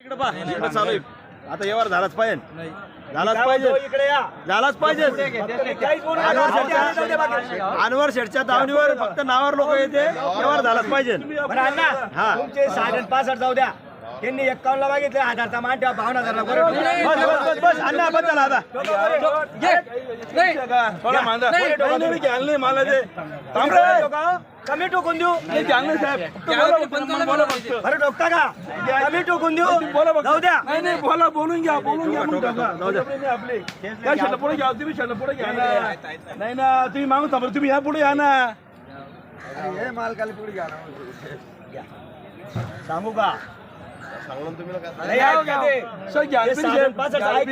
इकडे पहा इकडे चालू आहे. आता व्यवहार झालाच पाहिजे. झालाच पाहिजे. म्हणतो इकडे या. झालाच पाहिजे. काहीच बोलू नका. अनवर जाऊ शेठच्या अनवर शेठच्या दावणीवर फक्त नावावर लोक येते. व्यवहार झालाच पाहिजे. बरं अण्णा हा. तुमचे साठ पासष्ट जाऊ द्या. त्यांनी एक्कावन्न ला मागितले हजारचा मान ठेवा बावन्न हजारला बरं बस बस बस बस अण्णा बस चला आता. थोडा मांदा नाही. मला ते. कमी टोकून देऊ. साहेब. बरं टोकता का? कमी टोकून देऊ. बोला. जाऊ द्या. नाही नाही बोला बोलून घ्या बोलून घ्या मग. आपली. काय पुढे घ्या तुम्ही शेटला पुढे घ्या ना. नाही ना तुम्ही मागून थांबा तुम्ही या पुढे या ना. सांगू का नाही, या घ्या. सर घ्या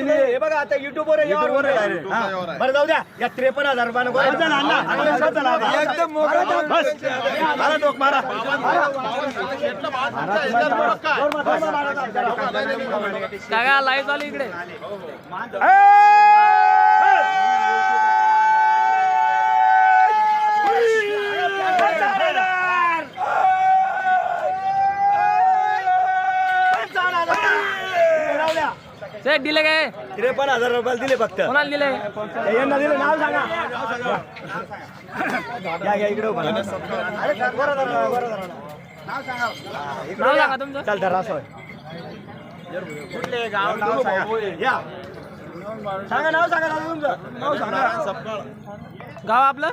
हे. हे बघा आता युट्यूब वर YouTube वर आहे. हा. बरं जाऊ द्या या त्रेपन्न हजार रुपयानं चला, चला मारा मारा काका लाईव्ह चालू इकडे सेट दिले काय? त्रेपन्न हजार रुपयाला दिले फक्त. कोणाला दिले? यांना दिलं नाव सांगा. या या इकडे उभा राहा. अरे बरं धरा, बरं धरा. नाव सांगा. हा, तुमचं. चल धरा सोय. नाव सांगा. या. सांगा नाव सांगा तुमचं. नाव सांगा. गाव आपलं?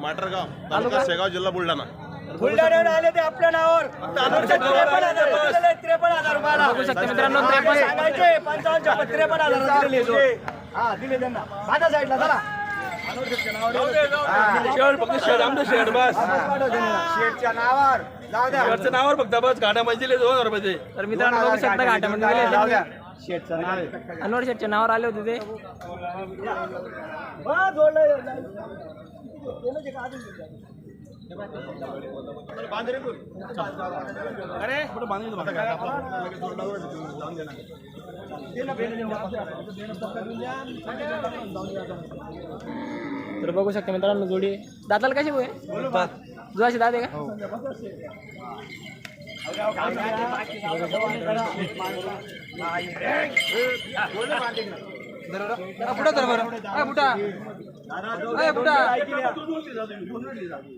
माटरगाव तालुका शेगाव जिल्हा बुलढाणा. बुलढाण्यावर आले ते आपल्या नावावर. त्रेपन्न हजार त्रेपन्न हजार रुपयाला. बघू शकता मित्रांनो, त्रेपन्न. सांगायचे पंचावन्न त्रेपन्न हजार. हा दिले त्यांना. माझ्या साईडला चला. फक्त आमचं बस. नावावर. जाऊ द्या. शेडचं नावावर फक्त बस गाड्या म्हणजे दिले दोन हजार रुपये तर मित्रांनो बघू शकता नाव आहे. अनवर शेटच्या नावावर आले होते ते. हा, जोडलंय. पुढे बांधून देतो आता. तर बघू शकता मित्रांनो जोडी दाताला कशी होय जुळाशी दात आहे का पुढं तर बरं पुढं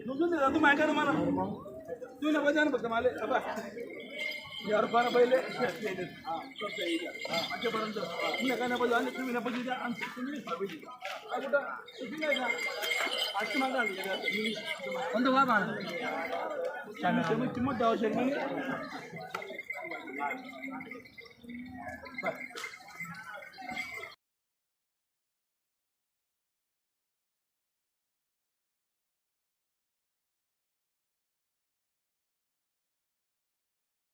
दुजून दे जा, तुम्ही ऐका ना मला. फक्त रुपयानं पहिले. तुम्ही नको जाऊ, आणि तुम्ही देऊ द्या, आणि तुम्ही. काय का? आजची आली कोणतं किंमत द्यावं.